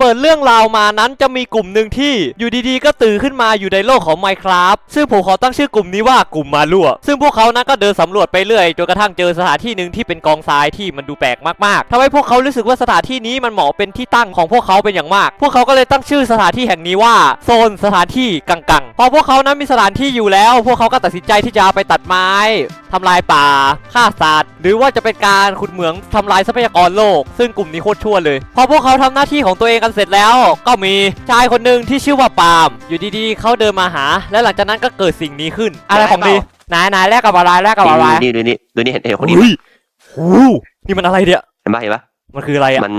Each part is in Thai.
เปิดเรื่องราวมานั้นจะมีกลุ่มหนึ่งที่อยู่ดีๆ ก็ตื่นขึ้นมาอยู่ในโลกของ Minecraft ซึ่งผมขอตั้งชื่อกลุ่มนี้ว่ากลุ่มมาลั่ว ซึ่งพวกเขานั้นก็เดินสำรวจไปเรื่อยจนกระทั่งเจอสถานที่หนึ่งที่เป็นกองทรายที่มันดูแปลกมากๆทำให้พวกเขารู้สึกว่าสถานที่นี้มันเหมาะเป็นที่ตั้งของพวกเขาเป็นอย่างมาก พวกเขาก็เลยตั้งชื่อสถานที่แห่งนี้ว่าโซนสถานที่กังๆพอพวกเขานั้นมีสถานที่อยู่แล้ว พวกเขาก็ตัดสินใจที่จะไปตัดไม้ทำลายป่าฆ่าสัตว์หรือว่าจะเป็นการขุดเหมืองทำลายทรัพยากรโลก ซึ่งกลุ่มนี้โคตรชั่วเลย พอพวกเขาทำหน้าที่ของตัวเองกันเสร็จแล้ว ก็มีชายคนหนึ่งที่ชื่อว่าปาล์มอยู่ดีๆเขาเดินมาหา และหลังจากนั้นก็เกิดสิ่งนี้ขึ้น อะไรของดีนายนายแลกกับอะไรแลกกับอะไรนี่ดูนี่ดูนี่เห็นเห็นคนนี้เฮ้ยโอ้โหนี่มันอะไรเนี่ยเห็นปะเห็นปะมันคืออะไรอะมัน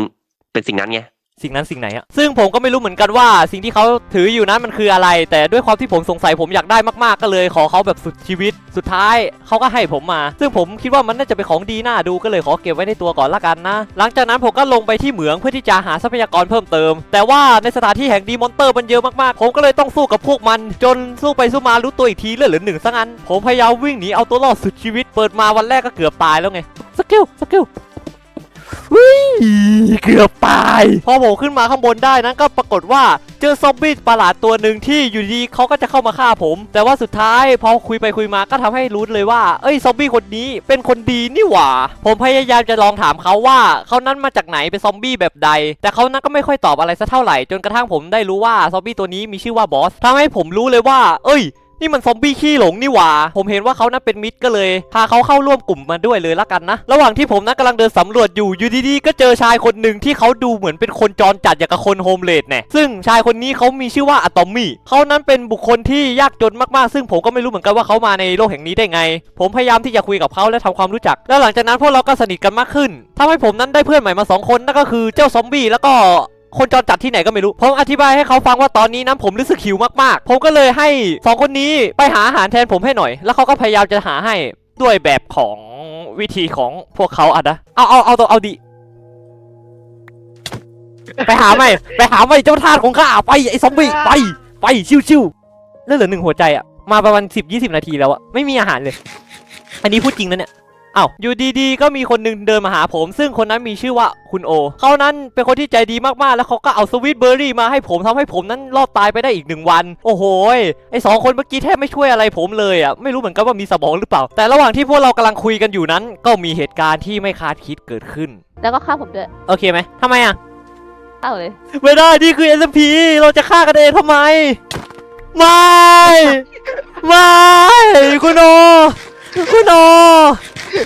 เป็นสิ่งนั้นไง สิ่งนั้นสิ่งไหนอะซึ่งผมก็ไม่รู้เหมือนกันว่า สิ่งที่เขาถืออยู่นั้นมันคืออะไร แต่ด้วยความที่ผมสงสัยผมอยากได้มากๆก็เลย ขอเขาแบบสุดชีวิต สุดท้ายเขาก็ให้ผมมา ซึ่งผมคิดว่ามันน่าจะเป็นของดีน่าดูก็เลยขอเก็บไว้ในตัวก่อนละกันนะ หลังจากนั้นผมก็ลงไปที่เหมืองเพื่อที่จะหาทรัพยากรเพิ่มเติม แต่ว่าในสถานที่แห่งดีมอนเตอร์มันเยอะมากๆ ผมก็เลยต้องสู้กับพวกมัน จนสู้ไปสู้มารู้ตัวอีกทีเลือดเหลือหนึ่งซะงั้นผมพยายามวิ่งหนีเอาตัวรอดสุดชีวิต เปิดมาวันแรกก็เกือบตายแล้วไงสกิลสกิล เกือบตาย พอผมขึ้นมาข้างบนได้นั้นก็ปรากฏว่าเจอซอมบี้ประหลาดตัวหนึ่งที่อยู่ดีเขาก็จะเข้ามาฆ่าผม แต่ว่าสุดท้ายพอคุยไปคุยมาก็ทำให้รู้เลยว่า เอ้ยซอมบี้คนนี้เป็นคนดีนี่หว่า ผมพยายามจะลองถามเขาว่าเขานั้นมาจากไหนเป็นซอมบี้แบบใด แต่เขานั้นก็ไม่ค่อยตอบอะไรสักเท่าไหร่จนกระทั่งผมได้รู้ว่าซอมบี้ตัวนี้มีชื่อว่าบอสทำให้ผมรู้เลยว่า เอ้ย นี่มันซอมบี้ขี้หลงนี่หว่า ผมเห็นว่าเขานั้นเป็นมิตรก็เลย พาเขาเข้าร่วมกลุ่มมาด้วยเลยละกันนะ ระหว่างที่ผมนั้นกำลังเดินสำรวจอยู่อยู่ดีๆก็เจอชายคนหนึ่งที่เขาดูเหมือนเป็นคนจรจัดอย่างกับคนโฮมเลดแน่ซึ่งชายคนนี้เขามีชื่อว่าอะตอมมี่เขานั้นเป็นบุคคลที่ยากจนมากๆ ซึ่งผมก็ไม่รู้เหมือนกันว่าเขามาในโลกแห่งนี้ได้ไง ผมพยายามที่จะคุยกับเขาและทำความรู้จัก แล้วหลังจากนั้นพวกเราก็สนิทกันมากขึ้นทำให้ผมนั้นได้เพื่อนใหม่มาสองคนนั่นก็คือเจ้าซอมบี้แล้วก็ คนจรจัดที่ไหนก็ไม่รู้ ผมอธิบายให้เขาฟังว่าตอนนี้นะผมรู้สึกหิวมากๆ ผมก็เลยให้สองคนนี้ไปหาอาหารแทนผมให้หน่อย แล้วเขาก็พยายามจะหาให้ด้วยแบบของวิธีของพวกเขาอะนะ เอาเอาเอาตัวเอาดิ ไปหาไม่ ไปหาไม่เจ้าทาสของข้าไปไอ้ซอมบี้ไป ไปชิวๆเลือดเหลือหนึ่งหัวใจอะ มาประมาณสิบยี่สิบนาทีแล้วอะ ไม่มีอาหารเลย อันนี้พูดจริงนะเนี่ย อ้าวอยู่ดีๆ ก็มีคนหนึงเดินมาหาผม ซึ่งคนนั้นมีชื่อว่าคุณโอ เขานั้นเป็นคนที่ใจดีมากๆ แล้วเขาก็เอาสวีทเบอร์รี่มาให้ผมทำให้ผมนั้นรอดตายไปได้อีกหนึ่งวัน โอ้โหยไอสองคนเมื่อกี้แทบไม่ช่วยอะไรผมเลยอะ ไม่รู้เหมือนกันว่ามีสมองหรือเปล่า แต่ระหว่างที่พวกเรากำลังคุยกันอยู่นั้น ก็มีเหตุการณ์ที่ไม่คาดคิดเกิดขึ้น แล้วก็ฆ่าผมด้วย โอเคไหมทำไมอะฆ่าผมเลย ไม่ได้ นี่คือ SMP เราจะฆ่ากันเองทำไม ไม่ ไม่ คุณโอ คุณโอ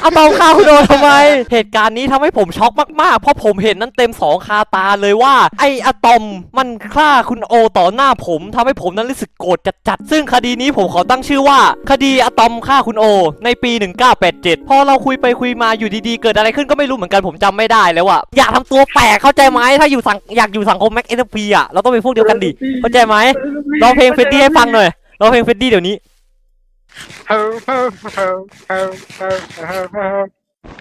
เอาเตาฆ่าคุณโอทำไม เหตุการณ์นี้ทำให้ผมช็อกมากๆ เพราะผมเห็นนั้นเต็มสองคาตาเลยว่า ไออะตอมมันฆ่าคุณโอต่อหน้าผมทำให้ผมนั้นรู้สึกโกรธจัดๆซึ่งคดีนี้ผมขอตั้งชื่อว่า คดีอะตอมฆ่าคุณโอ ในปี 1987 พอเราคุยไปคุยมาอยู่ดีๆ เกิดอะไรขึ้นก็ไม่รู้เหมือนกันผมจำไม่ได้แล้วอะอย่าทำตัวแปลกเข้าใจไหมถ้าอยู่สังอยากอยู่สังคมแม็กเอ็นพีอะเราต้องเป็นพวกเดียวกันดิเข้าใจไหมร้องเพลงเฟดดี้ให้ฟังหน่อยร้องเพลงเฟดดี้เดี๋ยวนี้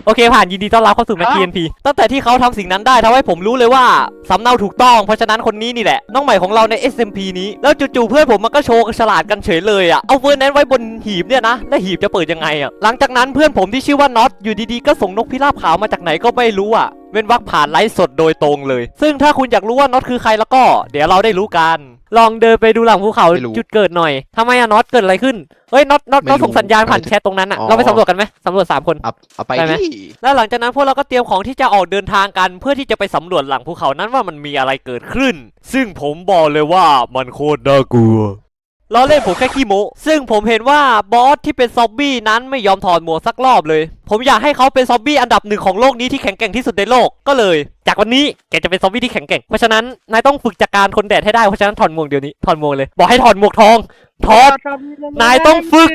โอเคผ่านยินดีต้อนรับเข้าสู่แม็ก TNP ตั้งแต่ที่เขาทำสิ่งนั้นได้ทำให้ผมรู้เลยว่าสำเนาถูกต้อง เพราะฉะนั้นคนนี้นี่แหละ น้องใหม่ของเราใน SMP นี้ แล้วจู่ๆเพื่อนผมมันก็โชว์ฉลาดกันเฉยเลยอะเอาเฟอร์แนนซ์ไว้บนหีบเนี่ยนะ แล้วหีบจะเปิดยังไงอะหลังจากนั้นเพื่อนผมที่ชื่อว่าน็อตอยู่ดีๆก็ส่งนกพิราบขาวมาจากไหนก็ไม่รู้อะ เว้นวักผ่านไลฟ์สดโดยตรงเลย ซึ่งถ้าคุณอยากรู้ว่าน็อตคือใครแล้วก็ เดี๋ยวเราได้รู้กัน ลองเดินไปดูหลังภูเขาไม่รู้จุดเกิดหน่อยทำไมอะน็อตเกิดอะไรขึ้นเฮ้ยน็อตน็อตน็อตไม่รู้ส่งสัญญาณผ่านแชทตรงนั้นอะอ๋อ เราไปสำรวจกันไหมสำรวจสามคน เอาเอาไปได้ไหมที่แล้วหลังจากนั้นพวกเราก็เตรียมของที่จะออกเดินทางกัน เพื่อที่จะไปสำรวจหลังภูเขานั้นว่ามันมีอะไรเกิดขึ้น ซึ่งผมบอกเลยว่ามันโคตรน่ากลัว ล้อเล่นผมแค่ขี้โมซึ่งผมเห็นว่าบอสที่เป็นซอมบี้นั้นไม่ยอมถอดหมวกสักรอบเลย ผมอยากให้เขาเป็นซอมบี้อันดับหนึ่งของโลกนี้ที่แข็งแกร่งที่สุดในโลกก็เลย จากวันนี้แกจะเป็นซอมบี้ที่แข็งแกร่งเพราะฉะนั้นนายต้องฝึกจากการทนแดดให้ได้เพราะฉะนั้นถอดหมวกเดี๋ยวนี้ถอดหมวกเลยบอกให้ถอดหมวกทองถอดนายต้องฝึก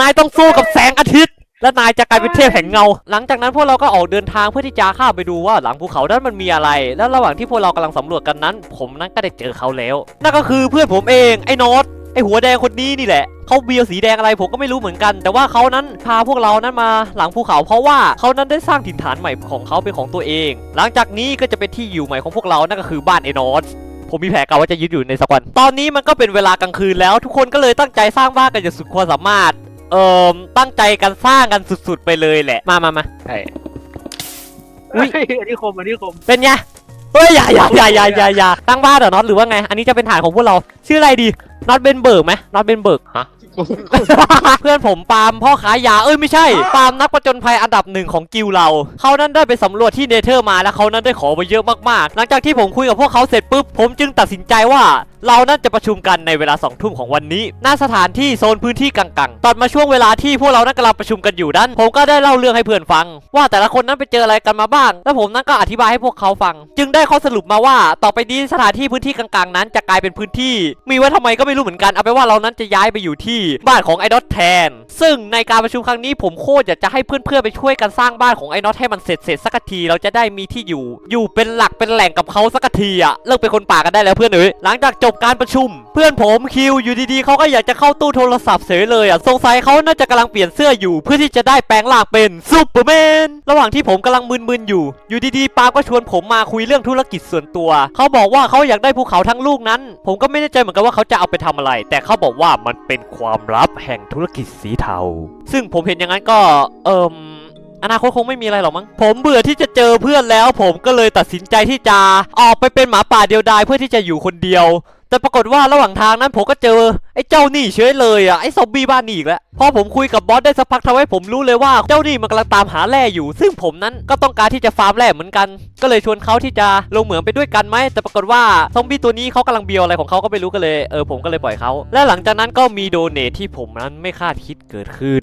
นายต้องสู้กับแสงอาทิตย์และนายจะกลายเป็นเทพแห่งเงา หลังจากนั้นพวกเราก็ออกเดินทางเพื่อที่จะข้าไปดูว่าหลังภูเขานั้นมันมีอะไร แล้วระหว่างที่พวกเรากำลังสำรวจกันนั้น ผมนั้นก็ได้เจอเขาแล้ว นั่นก็คือเพื่อนผมเองไอ้นอต ไอ้หัวแดงคนนี้นี่แหละเขาเบียวสีแดงอะไรผมก็ไม่รู้เหมือนกัน แต่ว่าเขานั้นพาพวกเรานั้นมาหลังภูเขา เพราะว่าเขานั้นได้สร้างถิ่นฐานใหม่ของเขาเป็นของตัวเอง หลังจากนี้ก็จะเป็นที่อยู่ใหม่ของพวกเรานั่นก็คือบ้านไอ้โนอตผมมีแผนกะว่าจะยึดอยู่ในสักวัน ตอนนี้มันก็เป็นเวลากลางคืนแล้ว ทุกคนก็เลยตั้งใจสร้างบ้านกันอย่างสุดความสามารถ เอ่อตั้งใจกันสร้างกันสุดๆไปเลยแหละ มามามาใช่อุ๊ยเฮ้ยอันนี้คมอันนี้คมเป็นไง เฮ้ยอย่าอย่าอย่าอย่าอย่าอย่าตั้งบ้านเหรอน็อตหรือว่าไง อันนี้จะเป็นฐานของพวกเรา ชื่ออะไรดีน็อตเบนเบิร์กไหมน็อตเบนเบิร์กฮะ เพื่อนผมปาล์มพ่อขายยาเอ้ยไม่ใช่ ปาล์มนักประจนภัยอันดับหนึ่งของกิลด์เราเขานั้นได้ไปสำรวจที่เนเธอร์มาแล้วเขานั้นได้ขอไปเยอะมากๆ หลังจากที่ผมคุยกับพวกเขาเสร็จปุ๊บผมจึงตัดสินใจว่า เรานั้นจะประชุมกันในเวลาสองทุ่มของวันนี้หน้าสถานที่โซนพื้นที่กังๆตอนมาช่วงเวลาที่พวกเรานั้นกำลังประชุมกันอยู่นั้นผมก็ได้เล่าเรื่องให้เพื่อนฟัง ว่าแต่ละคนนั้นไปเจออะไรกันมาบ้าง แล้วผมนั้นก็อธิบายให้พวกเขาฟัง จึงได้ข้อสรุปมาว่า ต่อไปนี้สถานที่พื้นที่กลางๆ นั้นจะกลายเป็นพื้นที่ มีไว้ทำไมก็ไม่รู้เหมือนกันเอาไปนว่าเรานั้นจะย้ายไปอยู่ที่บ้านของไอ้ดอทแทน ซึ่งในการประชุมครั้งนี้ผมโคตรอยากจะให้เพื่อนๆไปช่วยกันสร้างบ้านของไอ้น็อตให้มันเสร็จเสร็จสักทีเราจะได้มีที่อยู่ อยู่เป็นหลักเป็นแหล่งกับเขาสักทีอะเลิกเป็นคนป่ากันได้แล้วเพื่อนเอ๋ยหลังจากจบการประชุม เพื่อนผมคิวอยู่ดีๆเขาก็อยากจะเข้าตู้โทรศัพท์เฉยเลยอะสงสัยเขาน่าจะกำลังเปลี่ยนเสื้ออยู่ เพื่อที่จะได้แปลงร่างเป็นซูเปอร์แมนระหว่างที่ผมกำลังมึนๆอยู่ อยู่ดีๆปาล์มก็ชวนผมมาคุยเรื่องธุรกิจส่วนตัวเขาบอกว่าเขาอยากได้ภูเขาทั้งลูกนั้น ผมก็ไม่แน่ใจเหมือนกันว่าเขาจะเอาไปทำอะไร แต่เขาบอกว่ามันเป็นความลับแห่งธุรกิจสีเทา ซึ่งผมเห็นอย่างนั้นก็ เอิมอนาคตคงไม่มีอะไรหรอกมั้ง ผมเบื่อที่จะเจอเพื่อนแล้ว ผมก็เลยตัดสินใจที่จะออกไปเป็นหมาป่าเดียวดายเพื่อที่จะอยู่คนเดียว แต่ปรากฏว่าระหว่างทางนั้นผมก็เจอ อ้เจ้านี่เฉยเลยอะไอ้ซอมบี้บ้านนี่อีกแล้วพอผมคุยกับบอสได้สักพักทำให้ผมรู้เลยว่าเจ้านี่มันกำลังตามหาแร่อยู่ ซึ่งผมนั้นก็ต้องการที่จะฟาร์มแร่เหมือนกัน ก็เลยชวนเขาที่จะลงเหมืองไปด้วยกันไหมแต่ปรากฏว่าซอมบี้ตัวนี้เขากำลังเบียวอะไรของเขาก็ไม่รู้ก็เลยเออผมก็เลยปล่อยเขาและหลังจากนั้นก็มีโดเนทที่ผมนั้นไม่คาดคิดเกิดขึ้น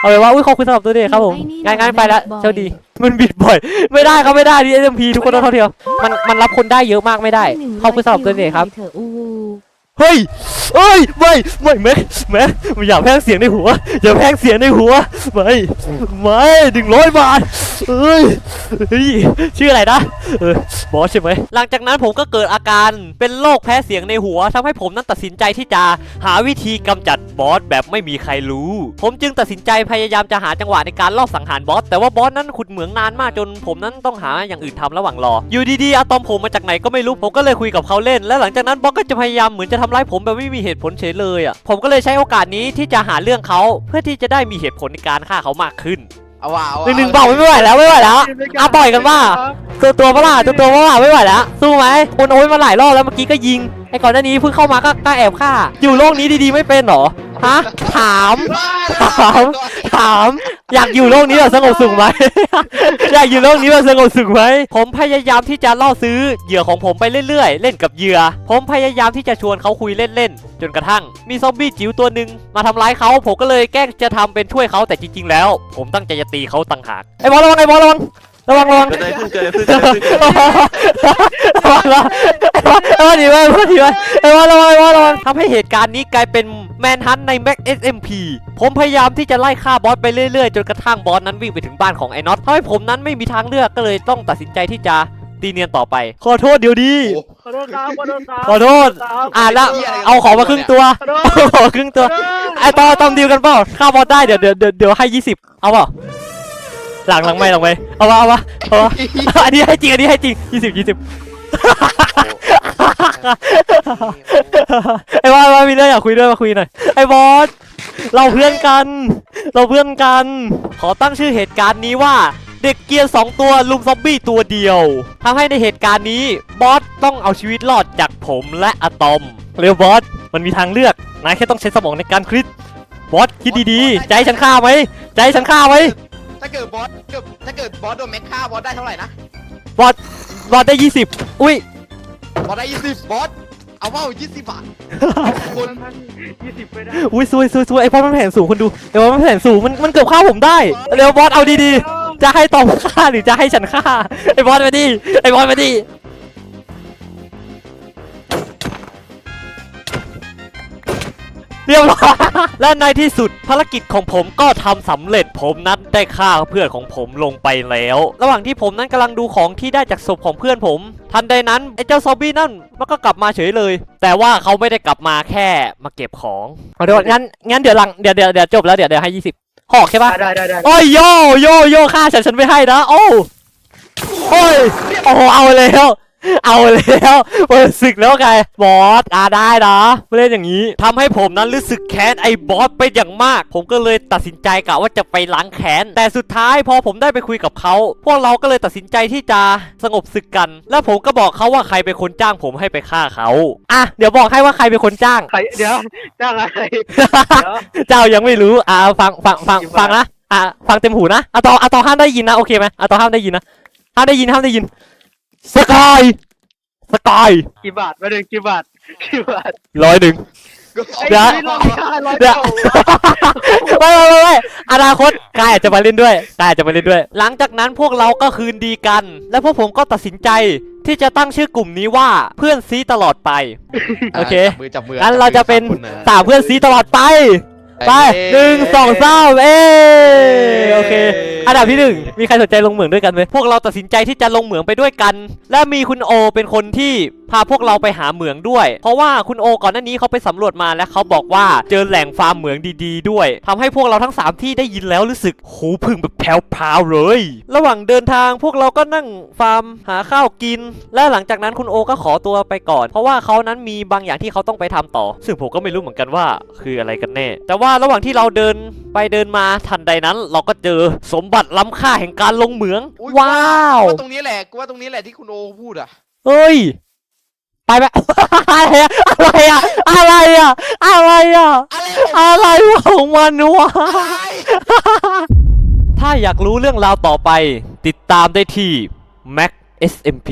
เอาเลยว่าอุ้ยขอบคุณสำหรับตัวเดทครับผมไอ้นี่งานงานมันไปแล้วบิดบ่อยเจ้าดี มันบิดบ่อย ไม่ได้ครับไม่ได้ดีเอ็มพีทุกคนต้องเท่าเทียมมันมันรับคนได้เยอะมากไม่ได้ขอบคุณสำหรับตัวเดทครับ เฮ้ยเอ้ยไม่ไม่แม็กแม็กอย่าแพงเสียงในหัวอย่าแพงเสียงในหัวไม่ไม่หนึ่งร้อยบาทเอ้ยเฮ้ยชื่ออะไรนะเออบอสใช่ไหมหลังจากนั้นผมก็เกิดอาการเป็นโรคแพ้เสียงในหัวทำให้ผมนั้นตัดสินใจที่จะหาวิธีกำจัดบอสแบบไม่มีใครรู้ ผมจึงตัดสินใจพยายามจะหาจังหวะในการลอบสังหารบอสแต่ว่าบอสนั้นขุดเหมืองนานมากจนผมนั้นต้องหาอย่างอื่นทำระหว่างรอ อยู่ดีๆอะตอมผมมาจากไหนก็ไม่รู้ผมก็เลยคุยกับเขาเล่น และหลังจากนั้นบอสก็จะพยายามเหมือนจะทำร้ายผมแบบไม่มีเหตุผลเฉยเลยอะผมก็เลยใช้โอกาสนี้ที่จะหาเรื่องเขาเพื่อที่จะได้มีเหตุผลในการฆ่าเขามากขึ้นเอาว่าเอาหนึ่งหนึ่งเปล่าไม่ไหวแล้วไม่ไหวแล้วอะปล่อยกันว่าตัวตัวเปะล่าตัวตัวเปะล่าไม่ไหวแล้วสู้ไหมคนโอ้ยมาหลายรอบแล้วเมื่อกี้ก็ยิงไอ้ก่อนหน้านี้เพิ่งเข้ามาก็ก็แอบฆ่าอยู่โลกนี้ดีๆไม่เป็นเหรอ ฮะถาม ถาม ถาม อยากอยู่โลกนี้แบบสงบสุขไหม อยากอยู่โลกนี้แบบสงบสุขไหม ผมพยายามที่จะล่อซื้อเหยื่อของผมไปเรื่อยๆ เล่นกับเหยื่อ ผมพยายามที่จะชวนเขาคุยเล่นๆ จนกระทั่ง มีซอมบี้จิ๋วตัวหนึ่งมาทำร้ายเขาผมก็เลยแกล้งจะทำเป็นช่วยเขาแต่จริงๆ แล้ว ผมตั้งใจจะตีเขาต่างหากไอ้บอลระวังไอ้บอลระวัง ระวังระวังเกิดอะไรขึ้นเกิดอะไรขึ้นเกิดอะไรขึ้นระวังระวังไอ้บอลหนีไปไอ้บอลหนีไปไอ้บอลระวังไอ้บอลระวังทำให้เหตุการณ์นี้กลายเป็นแมนฮันในแม็ก SMP ผมพยายามที่จะไล่ฆ่าบอสไปเรื่อยๆ จนกระทั่งบอสนั้นวิ่งไปถึงบ้านของไอ้น็อตทำให้ผมนั้นไม่มีทางเลือกก็เลยต้องตัดสินใจที่จะตีเนียนต่อไป ขอโทษเดี๋ยวดีขอโทษครับขอโทษครับขอโทษ ครับอ่าแล้วเอาของมาครึ่งตัวขอโทษเอาของมาครึ่งตัวไอ้ตอตอมดีลกันเปล่าฆ่าบอสได้เดี๋ยวเดี๋ยวเดี๋ยวเดี๋ยวให้ยี่สิบเอาเปล่า หลังหลังไม่หลังไม่เอาวะเอาวะเอาวะอันนี้ให้จริงอันนี้ให้จริงยี่สิบยี่สิบไอ้บอสว่ามีเรื่องอยากคุยด้วยมาคุยหน่อยไอ้บอสเราเพื่อนกัน เราเพื่อนกัน ขอตั้งชื่อเหตุการณ์นี้ว่าเด็กเกียร์สองตัวลุมซอมบี้ตัวเดียวทำให้ในเหตุการณ์นี้บอสต้องเอาชีวิตรอดจากผมและอะตอม เร็วบอสมันมีทางเลือกนายแค่ต้องใช้สมองในการคิดบอสคิดดีๆ ใจฉันฆ่าไหมใจฉันฆ่าไหม ถ้าเกิดบอสเกิดถ้าเกิดบอสโดนแม็กฆ่าบอสได้เท่าไหร่นะ บอสบอสได้ยี่สิบอุ้ยบอสได้ยี่สิบบอส เอาเปล่ายี่สิบบาทคนยี่สิบไปได้อุ้ยซวยซวยซวยไอ้บอสมันแผนสูงคนดูไอ้บอสมันแผนสูงมันมันเกือบฆ่าผมได้เร็วบอสเอาดีๆ จะให้ตอมฆ่าหรือจะให้ฉันฆ่าไอ้บอสมาดิไอ้บอสมาดิ เรียบร้อยและในที่สุดภารกิจของผมก็ทำสำเร็จผมนั้นได้ฆ่าเพื่อนของผมลงไปแล้ว ระหว่างที่ผมนั้นกำลังดูของที่ได้จากศพของเพื่อนผม ทันใดนั้นไอ้เจ้าซอมบี้นั่นมันก็กลับมาเฉยเลย แต่ว่าเขาไม่ได้กลับมาแค่มาเก็บของขอโทษงั้นงั้นเดี๋ยวหลังเดี๋ยวเดี๋ยวเดี๋ยวจบแล้วเดี๋ยวเดี๋ยวให้ยี่สิบหอกใช่ปะได้ได้ได้โอ้ยโยโยโยฆ่าฉันฉันไม่ให้นะโอ้โอ้ยโอ้โหเอาแล้ว เอาแล้วเปิดศึกแล้วไงบอสอ่าได้นะไม่เล่นอย่างนี้ทำให้ผมนั้นรู้สึกแค้นไอ้บอสไปอย่างมาก ผมก็เลยตัดสินใจกะว่าจะไปล้างแค้น แต่สุดท้ายพอผมได้ไปคุยกับเขา พวกเราก็เลยตัดสินใจที่จะสงบศึกกัน แล้วผมก็บอกเขาว่าใครเป็นคนจ้างผมให้ไปฆ่าเขาอะเดี๋ยวบอกให้ว่าใครเป็นคนจ้างใครเดี๋ยวจ้างอะไรเดี๋ยวเจ้ายังไม่รู้อ่าฟังฟังฟังกี่บาทฟังนะอ่าฟังเต็มหูนะอะตออะตอห้ามได้ยินนะโอเคไหมอะตอห้ามได้ยินนะห้ามได้ยินห้ามได้ยิน สกายสกายกี่บาทมาหนึ่งกี่บาทกี่บาทร้อยหนึ่ง ไอ้เดี๋ยว นี่เราไม่ได้ร้อยเดี๋ยวเก้าไม่ไม่ไม่ไม่อนาคตกายอาจจะมาเล่นด้วยกายอาจจะมาเล่นด้วย หลังจากนั้นพวกเราก็คืนดีกัน และพวกผมก็ตัดสินใจที่จะตั้งชื่อกลุ่มนี้ว่าเพื่อนซีตลอดไป โอเค จับมือจับมืองั้นเราจะเป็นจับมือสามเพื่อนซีตลอดไป ไปเอ้ยหนึ่งสองสามเอ้ยโอเคเอันดับที่หนึ่งมีใครสนใจลงเหมืองด้วยกันไหมพวกเราตัดสินใจที่จะลงเหมืองไปด้วยกัน และมีคุณโอเป็นคนที่ พาพวกเราไปหาเหมืองด้วย เพราะว่าคุณโอก่อนหน้านี้เขาไปสำรวจมาและเขาบอกว่าเจอแหล่งฟาร์มเหมืองดีๆ ด้วยทำให้พวกเราทั้งสามที่ได้ยินแล้วรู้สึกหูพึ่งแบบแผ่วๆเลย ระหว่างเดินทางพวกเราก็นั่งฟาร์มหาข้าวกิน และหลังจากนั้นคุณโอก็ขอตัวไปก่อน เพราะว่าเขานั้นมีบางอย่างที่เขาต้องไปทำต่อ ซึ่งผมก็ไม่รู้เหมือนกันว่า คืออะไรกันแน่ แต่ว่าระหว่างที่เราเดินไปเดินมาทันใดนั้น เราก็เจอสมบัติล้ำค่าแห่งการลงเหมืองอุ๊ยว้าวกูว่าตรงนี้แหละกูว่าตรงนี้แหละที่คุณโอพูดอะเฮ้ย ไปไป อะไรอะอะไรอะอะไรอะอะไรอะของมันวะ ถ้าอยากรู้เรื่องราวต่อไป ติดตามได้ที่ Mac SMP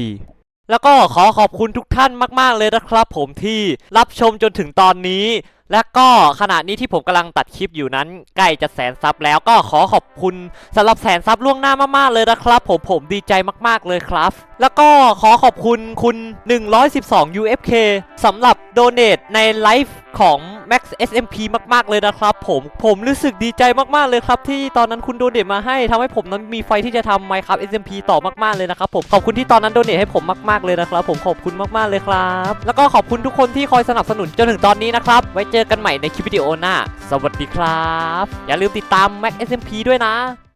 แล้วก็ขอขอบคุณทุกท่านมาก ๆ เลยนะครับผมที่รับชมจนถึงตอนนี้ และก็ขณะนี้ที่ผมกำลังตัดคลิปอยู่นั้นใกล้จะแสนซับแล้วก็ขอขอบคุณสำหรับแสนซับล่วงหน้ามากๆเลยนะครับผมผมดีใจมากๆเลยครับ แล้วก็ขอขอบคุณคุณ 112 UFK สำหรับโดเน a ในไลฟ์ ของ Max SMP มาก ๆ เลยนะครับผมผมรู้สึกดีใจมาก ๆ เลยครับ ที่ตอนนั้นคุณโดเน a มาให้ทำให้ผมนั้นมีไฟที่จะทำ Minecraft SMP ต่อมาก ๆ เลยนะครับผมขอบคุณที่ตอนนั้นโดเน a ให้ผมมาก ๆ เลยนะครับ ผมขอบคุณมาก ๆ เลยครับ แล้วก็ขอบคุณทุกคนที่คอยสนับสนุนจนถึงตอนนี้นะครับ ไว้เจอกันใหม่ในคลิปวิดีโอหน้า สวัสดีครับ อย่าลืมติดตาม Max SMP ด้วยนะ